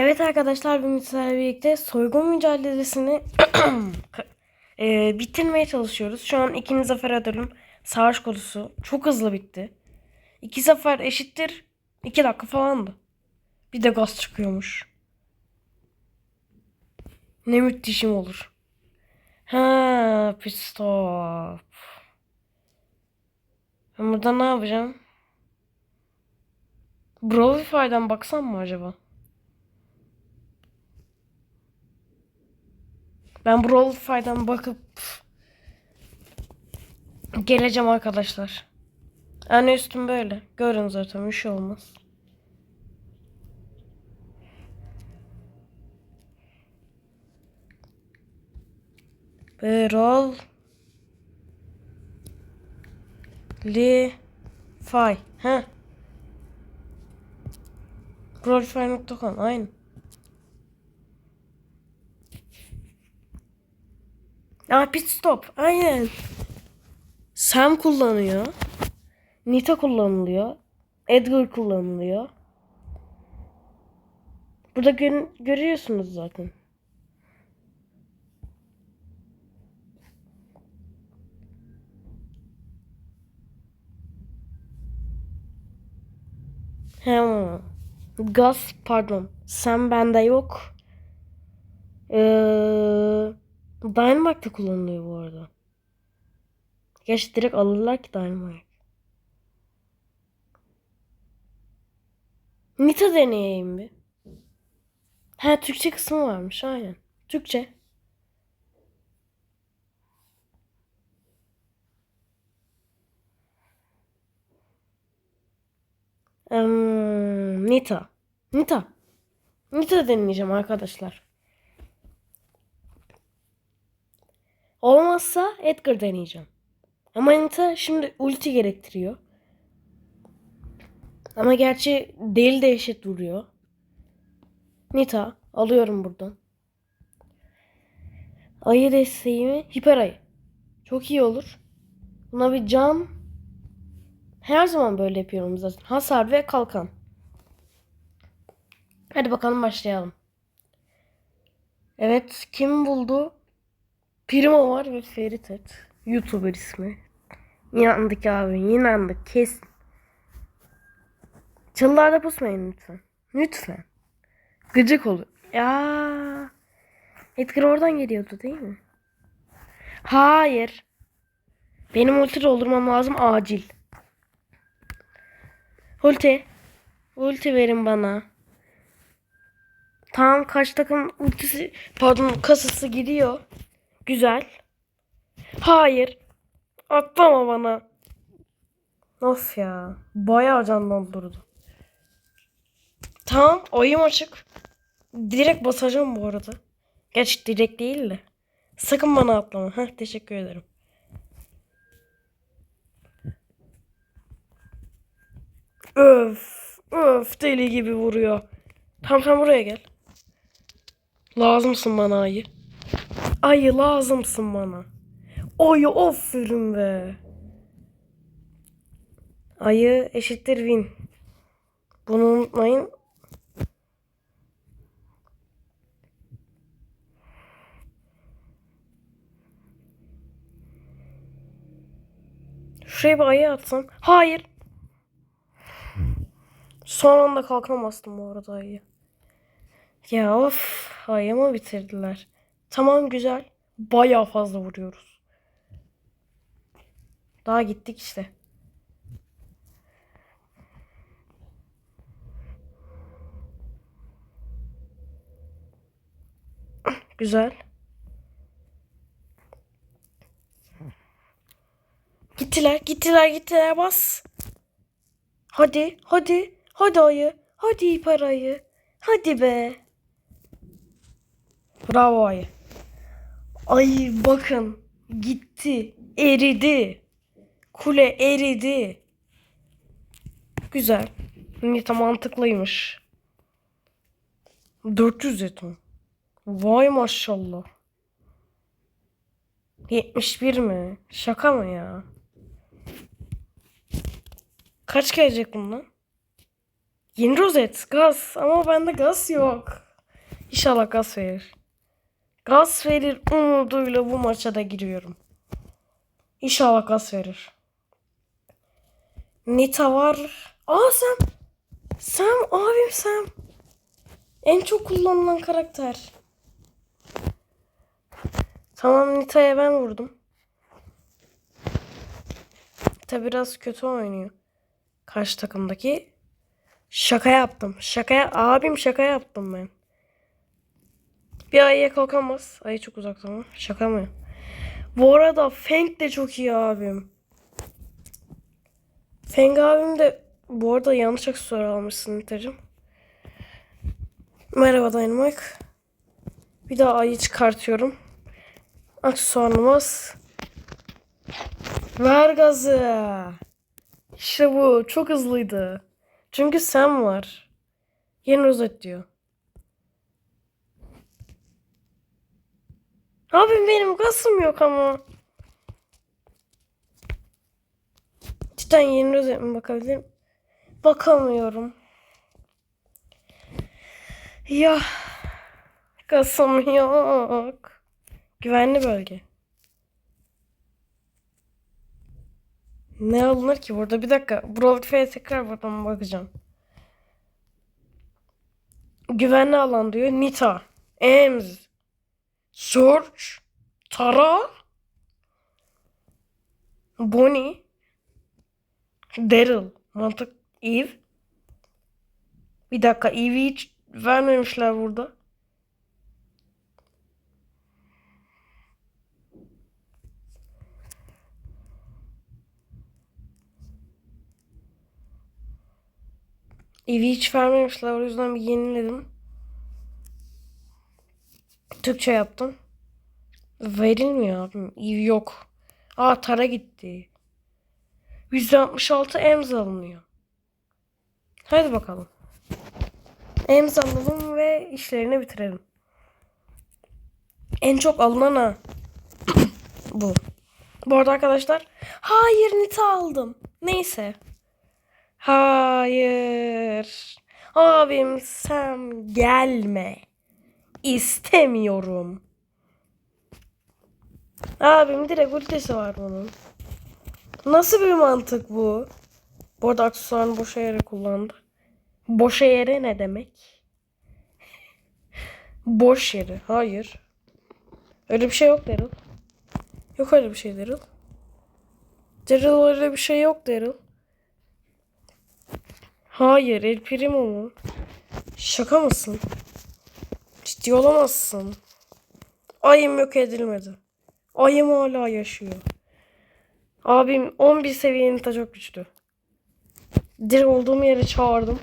Evet arkadaşlar bugün sizlerle birlikte soygun mücadelesini e, bitirmeye çalışıyoruz. Şu an ikinci zafer ödülüm savaş konusu. Çok hızlı bitti. İki zafer eşittir. iki dakika falandı. Bir de gaz çıkıyormuş. Ne müthişim olur. Ha, pit stop. Ben burada ne yapacağım? Brovify'dan baksam mı acaba? Ben Brawlify'dan bakıp geleceğim arkadaşlar. Yani üstüm böyle. Görün zaten bir şey olmaz. Brawl Li Fay. Ha. Brawlify.com aynı. Aa pit stop. Aynen. Sam kullanıyor. Nita kullanılıyor. Edgar kullanılıyor. Burada gö görüyorsunuz zaten. Hem Gus pardon. Sam bende yok. Eee Dynamite de kullanılıyor bu arada. Gerçi direkt alırlar ki Dynamite. Nita deneyeyim bir. Ha Türkçe kısmı varmış aynen. Türkçe. Hmm, Nita. Nita. Nita deneyeceğim arkadaşlar. Olmazsa Edgar deneyeceğim. Ama Nita şimdi ulti gerektiriyor. Ama gerçi deli dehşet vuruyor. Nita alıyorum buradan. Ayı desteğimi hiper ayı. Çok iyi olur. Buna bir can. Her zaman böyle yapıyorum zaten. Hasar ve kalkan. Hadi bakalım başlayalım. Evet kim buldu? Primo var ve Ferit et. YouTuber ismi. İnandık abi inandık kesin. Çalılarda pusmayın lütfen. Lütfen. Gıcık olur. Ya. Edgar oradan geliyordu değil mi? Hayır. Benim ulti doldurmam lazım acil. Ulti. Ulti verin bana. Tamam kaç takım ultisi pardon kasası gidiyor. Güzel. Hayır. Atlama bana. Of ya. Bayağı can doldurdu. Tamam. Oyum açık. Direkt basacağım bu arada. Gerçi direkt değil de. Sakın bana atlama. Heh, teşekkür ederim. Öf. Öf deli gibi vuruyor. Tamam sen buraya gel. Lazımsın bana ayı. Ayı lazımsın bana. Ayı aferin be. Ayı eşittir win. Bunu unutmayın. Şuraya bir ayı atsam. Hayır. Son anda kalkamazdım bu arada ayı. Ya of. Ayımı bitirdiler. Tamam güzel. Bayağı fazla vuruyoruz. Daha gittik işte. Güzel. Gittiler, gittiler, gittiler. Bas. Hadi, hadi, hadi ayı. Hadi ipar ayı. Hadi be. Bravo ayı. Ay bakın. Gitti. Eridi. Kule eridi. Güzel. Nita mantıklıymış. 400 jeton. Vay maşallah. 71 mi? Şaka mı ya? Kaç gelecek bundan? Yeni rozet, gaz. Ama bende gaz yok. İnşallah gaz verir. Gaz verir umuduyla bu maça da giriyorum. İnşallah gaz verir. Nita var. Aa Sam. Sam abim Sam. En çok kullanılan karakter. Tamam Nita'ya ben vurdum. Nita biraz kötü oynuyor. Karşı takımdaki. Şaka yaptım. Şaka abim şaka yaptım ben. Bir ayıya kalkamaz. Ayı çok uzakta ama. Şaka mı? Bu arada Feng de çok iyi abim. Feng abim de bu arada yanlış aksesuar almışsın Nita'cığım. Merhaba Dynamite. Bir daha ayı çıkartıyorum. Aksesuarımız. Ver gazı. İşte bu. Çok hızlıydı. Çünkü sen var. Yeni rozet diyor. Abim benim gazım yok ama. Cidden yeni rozet mi bakabilirim? Bakamıyorum. Ya. Gazım yok. Güvenli bölge. Ne alınır ki burada? Bir dakika. Broadway'e tekrar buradan bakacağım. Güvenli alan diyor. Nita. Ems. Surge. Tara. Bonnie. Daryl. Mantık. Eve. Bir dakika. Eve'i hiç vermemişler burada. Evi hiç vermemişler. O yüzden bir yeniledim. Türkçe yaptım. Verilmiyor abim. Yok. Aa Tara gitti. 166 emz alınıyor. Hadi bakalım. Emz alalım ve işlerini bitirelim. En çok alınan ha. Bu. Bu arada arkadaşlar. Hayır Nita aldım. Neyse. Hayır. Abim sen gelme. İstemiyorum. Abim direkt ultisi var bunun. Nasıl bir mantık bu? Bu arada aksesuarını boşa yere kullandı. Boşa yere ne demek? Boş yere. Hayır. Öyle bir şey yok Daryl. Yok öyle bir şey Daryl. Daryl öyle bir şey yok Daryl. Hayır El Primo mu? Şaka mısın? Ciddi olamazsın. Ayım yok edilmedi. Ayım hala yaşıyor. Abim 11 seviyenin ta çok güçlü. Direkt olduğum yere çağırdım.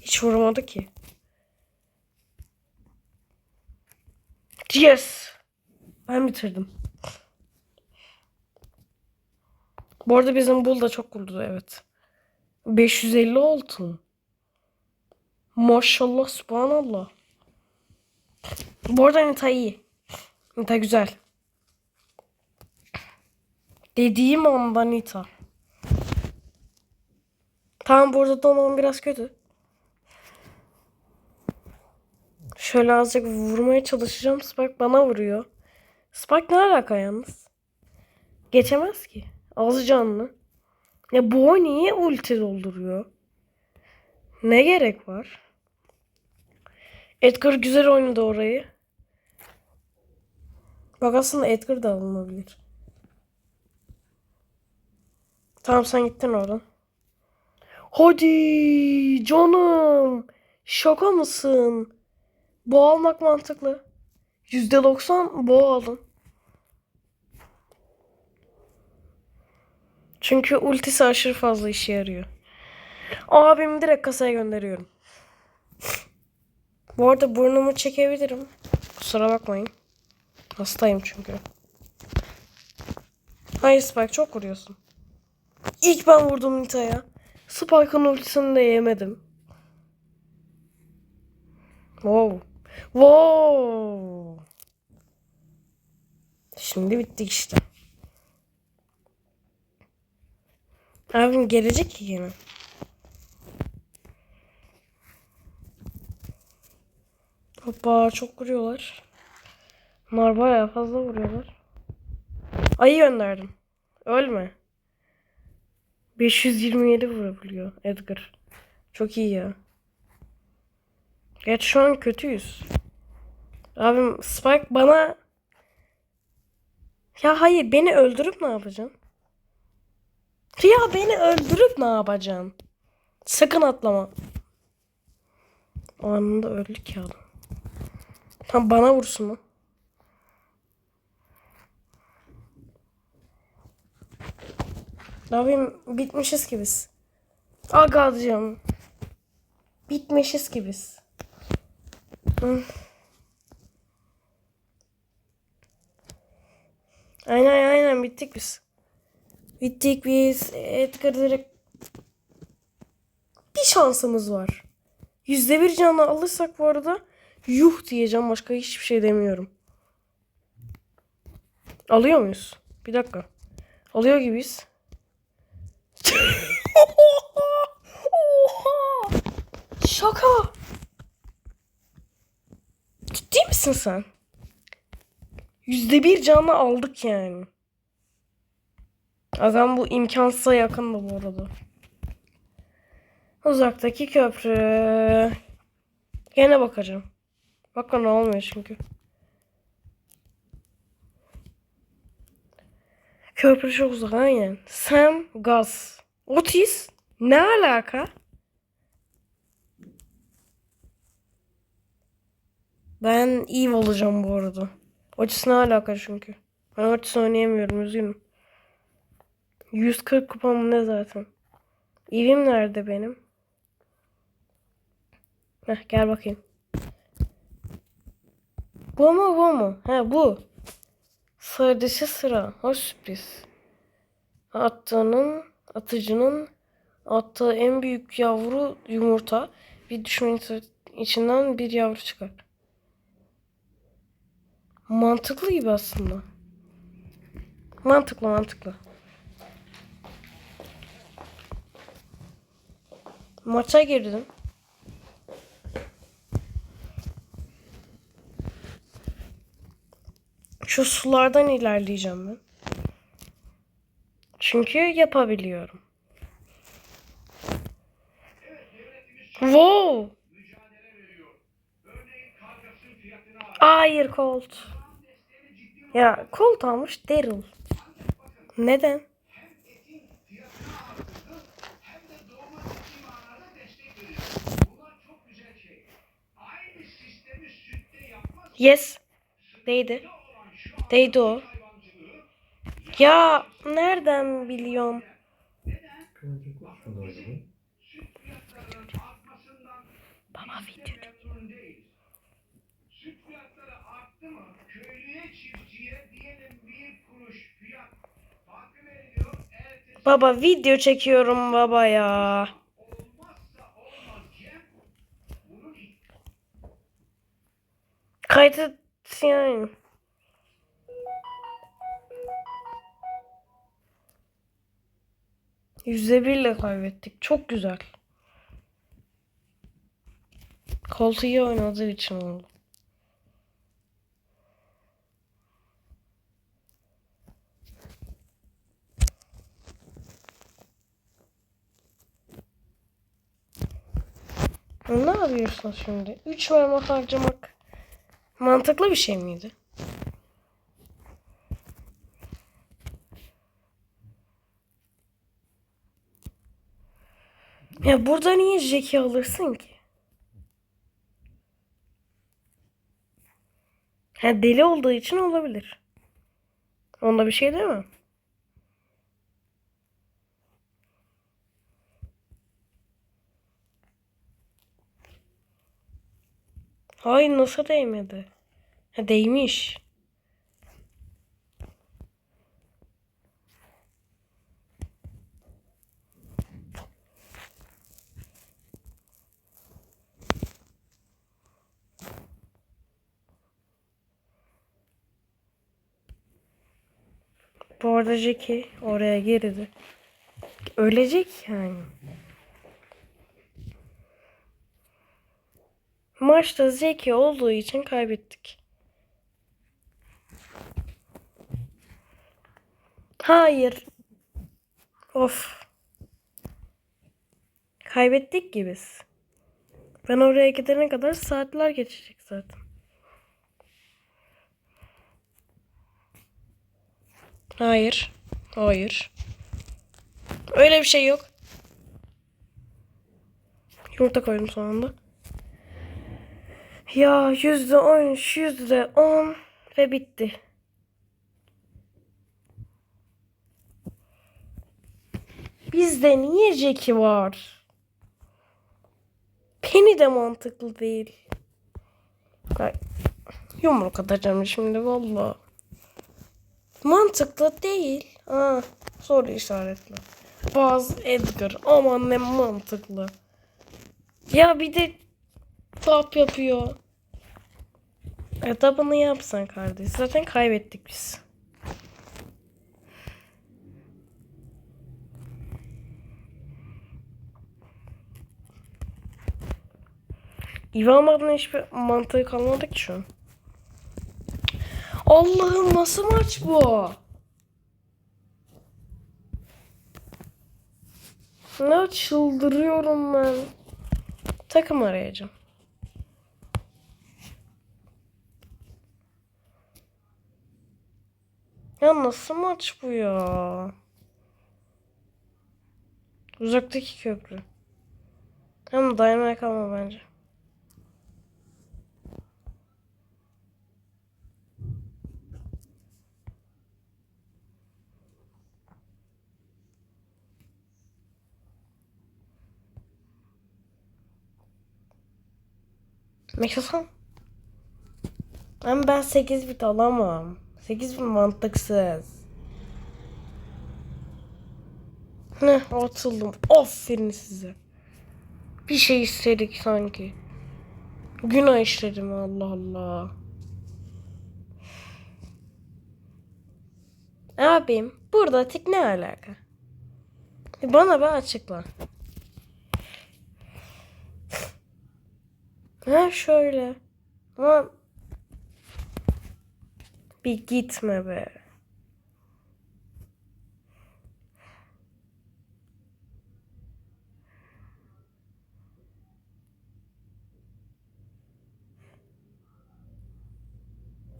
Hiç vuramadı ki. Yes. Ben bitirdim. Bu arada bizim bul da çok vurdu evet. 550 oldu. Maşallah subhanallah. Bu arada Nita iyi. Nita güzel. Dediğim anda Nita. Tamam burada donanım biraz kötü. Şöyle azıcık vurmaya çalışacağım. Spike bana vuruyor. Spike ne alaka yalnız? Geçemez ki. Az canlı. Ya bu niye ulti dolduruyor? Ne gerek var? Edgar güzel oynadı orayı. Bak aslında Edgar da alınabilir. Tamam sen gittin oradan. Hadi canım. Şaka mısın? Boğa almak mantıklı. %90 boğa alın. Çünkü ultisi aşırı fazla işe yarıyor. Abimi direkt kasaya gönderiyorum. Bu arada burnumu çekebilirim. Kusura bakmayın. Hastayım çünkü. Hayır Spike çok vuruyorsun. İlk ben vurdum Nita'ya. Spike'ın ultisini de yemedim. Wow. Wow. Şimdi bittik işte. Abim gelecek ki yine. Hoppa çok vuruyorlar. Bunlar bayağı fazla vuruyorlar. Ayı gönderdim. Ölme. 527 vurabiliyor Edgar. Çok iyi ya. Gerçi şu an kötüyüz. Abim Spike bana... Ya hayır beni öldürüp ne yapacaksın? Ya beni öldürüp ne yapacaksın? Sakın atlama. Anında öldük ya adam. Tam bana vursun mu? Ne yapayım? Bitmişiz ki biz. Aga diyeceğim. Bitmişiz ki biz. Aynen aynen bittik biz. Bittik biz. Edgar direkt bir şansımız var. Yüzde bir canlı alırsak bu arada yuh diyeceğim başka hiçbir şey demiyorum. Alıyor muyuz? Bir dakika. Alıyor gibiyiz. Oha! Şaka. Ciddi misin sen? Yüzde bir canlı aldık yani. Adam bu imkansıza yakındı bu arada. Uzaktaki köprü. Gene bakacağım. Bakın olmuyor çünkü. Köprü çok uzak aynen. Sam Gaz. Otis. Ne alaka? Ben Eve olacağım bu arada. Otis ne alaka çünkü. Ben Otis oynayamıyorum üzgünüm. 140 kupam ne zaten. Eve'im nerede benim? Heh, gel bakayım. Bu mu bu mu? He bu. Sıra dışı sıra. Hoş sürpriz. Attığının, atıcının attığı en büyük yavru yumurta. Bir düşman içinden bir yavru çıkar. Mantıklı gibi aslında. Mantıklı mantıklı. Maça girdim. Şu sulardan ilerleyeceğim ben. Çünkü yapabiliyorum. Wow. Hayır Colt. Ya Colt almış Daryl. Neden? Yes. Değdi. Değdi o. Ya nereden biliyorum? Baba video. Baba video çekiyorum baba ya. Kaydı yani. Yüzde birle kaybettik. Çok güzel. Colt iyi oynadığı için oldu. Ne yapıyorsun şimdi? 3 mermi harcamak mantıklı bir şey miydi? Ya burada niye Jack'i alırsın ki? Ha deli olduğu için olabilir. Onda bir şey değil mi? Hayır nasıl değmedi? Ha değmiş. Bu arada Jackie oraya girdi. Ölecek yani. Maçta zeki olduğu için kaybettik. Hayır. Of. Kaybettik ki biz. Ben oraya gidene kadar saatler geçecek zaten. Hayır. Hayır. Öyle bir şey yok. Yumurta koydum sonunda. Ya yüzde on, yüzde on ve bitti. Bizde niye Jackie var? Penny de mantıklı değil. Yumruk atacağım şimdi valla. Mantıklı değil. Ha, soru işaretli. Baz Edgar. Aman ne mantıklı. Ya bir de tap yapıyor. Etabını yapsan kardeş. Zaten kaybettik biz. İvan adına hiçbir mantığı kalmadı ki şu an. Allah'ım nasıl maç bu? Ne çıldırıyorum ben. Takım arayacağım. Ya nasıl maç bu ya? Uzaktaki köprü. Hem dayanmaya kalma bence. Mikrofon. Ama ben 8 bit alamam. 8 bit mantıksız. Ne atıldım. Aferin size. Bir şey istedik sanki. Günah işledim Allah Allah. Abim burada tik ne alaka? Bana bir açıkla. Ha şöyle. Ama bir gitme be.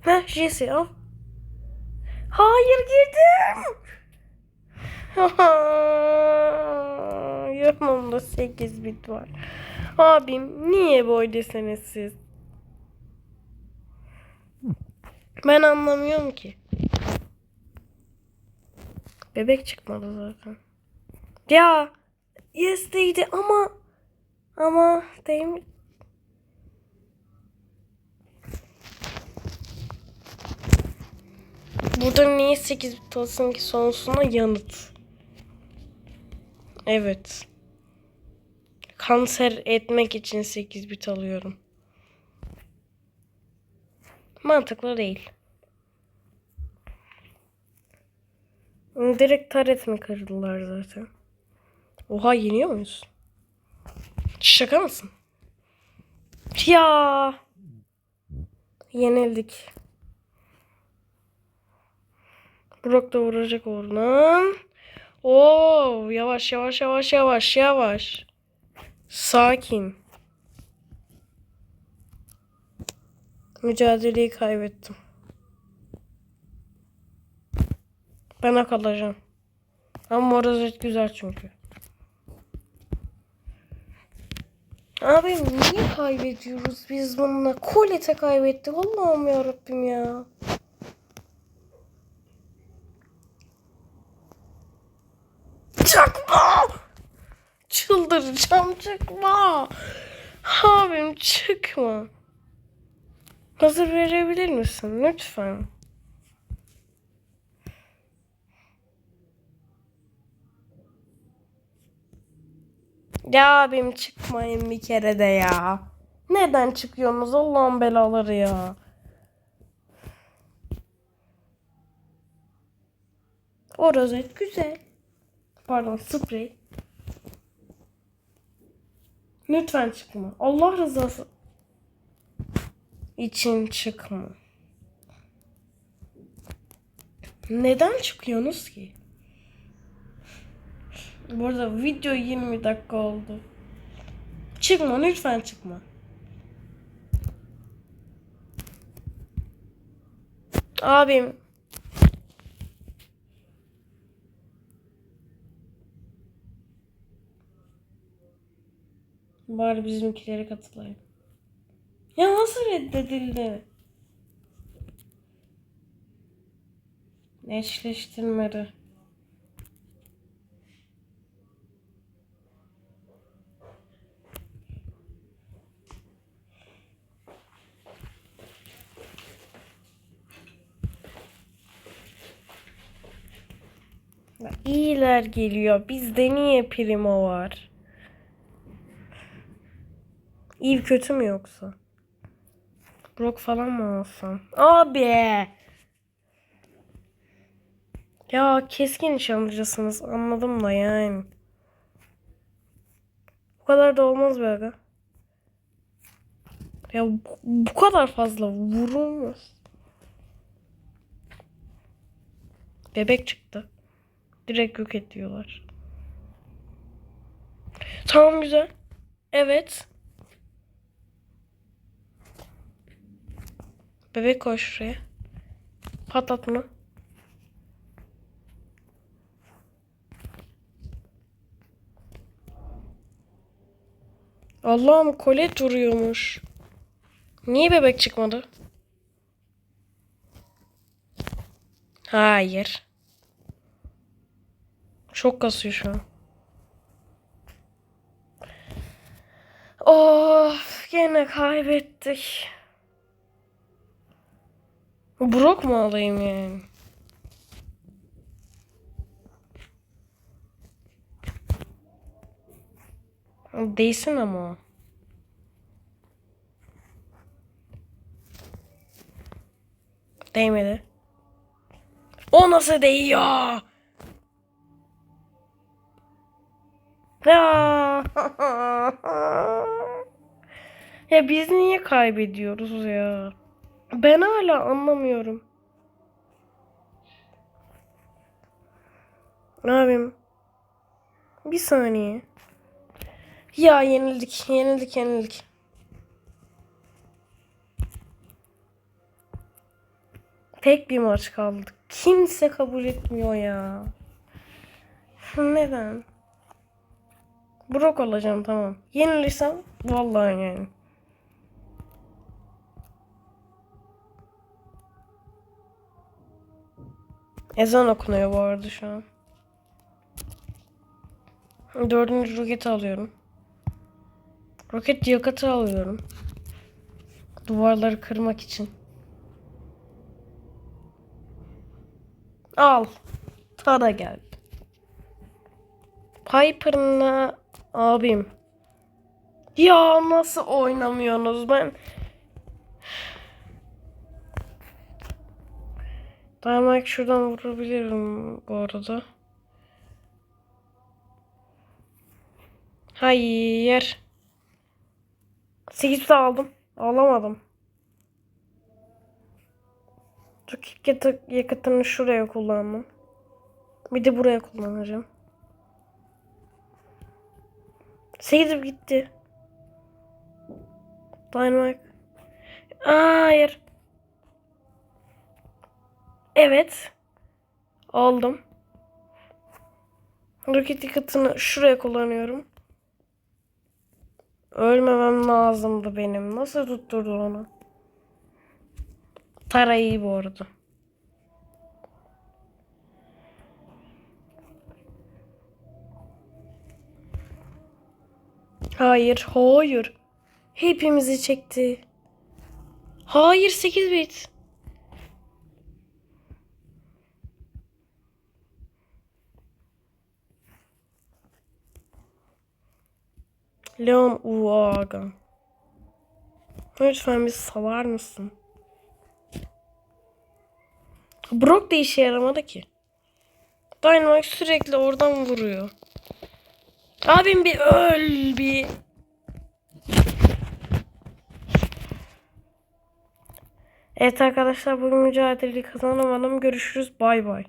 Ha Jesse al. Hayır girdim. Yanımda 8 bit var. Abim niye böylesiniz siz? Ben anlamıyorum ki. Bebek çıkmadı zaten. Ya yes değdi ama ama değil mi? Burada niye 8 bit olsun ki sonrasında yanıt. Evet. Kanser etmek için 8 bit alıyorum. Mantıklı değil. Direkt taret mi kırdılar zaten? Oha yeniyor muyuz? Şaka mısın? Ya. Yenildik. Brock da vuracak oradan. Oo, yavaş yavaş yavaş yavaş yavaş. Sakin. Mücadeleyi kaybettim. Ben kalacağım. Ama rozet güzel çünkü. Abi niye kaybediyoruz biz bununla? Kolete kaybetti. Allah'ım yarabbim ya. Çıkma! Çıldıracağım çıkma. Abim çıkma. Hazır verebilir misin lütfen? Ya abim çıkmayın bir kere de ya. Neden çıkıyorsunuz Allah'ın belaları ya. O rozet güzel. Pardon sprey. Lütfen çıkma. Allah rızası. için çıkma. Neden çıkıyorsunuz ki? Bu arada video 20 dakika oldu. Çıkma lütfen çıkma. Abim. Bari bizimkilere katılayım. Ya nasıl reddedildi? Eşleştirmedi. Ya İyiler geliyor. Bizde niye primo var? İyi kötü mü yoksa? Brock falan mı alsam? Abi! Ya keskin nişancısınız anladım da yani. Bu kadar da olmaz be aga. Ya bu, bu kadar fazla vurulmaz. Bebek çıktı. Direkt yok ediyorlar. Tamam güzel. Evet. Bebek koy şuraya. Patlat bunu. Allah'ım kolet duruyormuş. Niye bebek çıkmadı? Hayır. Çok kasıyor şu an. Of gene kaybettik. Brock mu alayım yani? Değsin ama. Değmedi. O nasıl değiyor? Ya biz niye kaybediyoruz ya? Ben hala anlamıyorum. Abim. Bir saniye. Ya yenildik, yenildik, yenildik. Tek bir maç kaldı. Kimse kabul etmiyor ya. Neden? Brok olacağım tamam. Yenilirsem vallahi yani. Ezan okunuyor bu arada şu an. Dördüncü roketi alıyorum. Roket yakıtı alıyorum. Duvarları kırmak için. Al. Tada geldi. Piper'la abim. Ya nasıl oynamıyorsunuz ben? Dynamite şuradan vurabilirim bu arada. Hayır. 8 aldım. Alamadım. Yakıtı- yakıtını şuraya kullandım. Bir de buraya kullanacağım. 8 gitti. Dynamite. Hayır. Evet. Aldım. Roket yakıtını şuraya kullanıyorum. Ölmemem lazımdı benim. Nasıl tutturdu onu? Tara iyi bu arada. Hayır, hayır. Hepimizi çekti. Hayır 8 bit. Leon Uaga. Lütfen bir salar mısın? Brock da işe yaramadı ki. Dynamite sürekli oradan vuruyor. Abim bir öl bir. Evet arkadaşlar bugün mücadeleyi kazanamadım. Görüşürüz. Bay bay.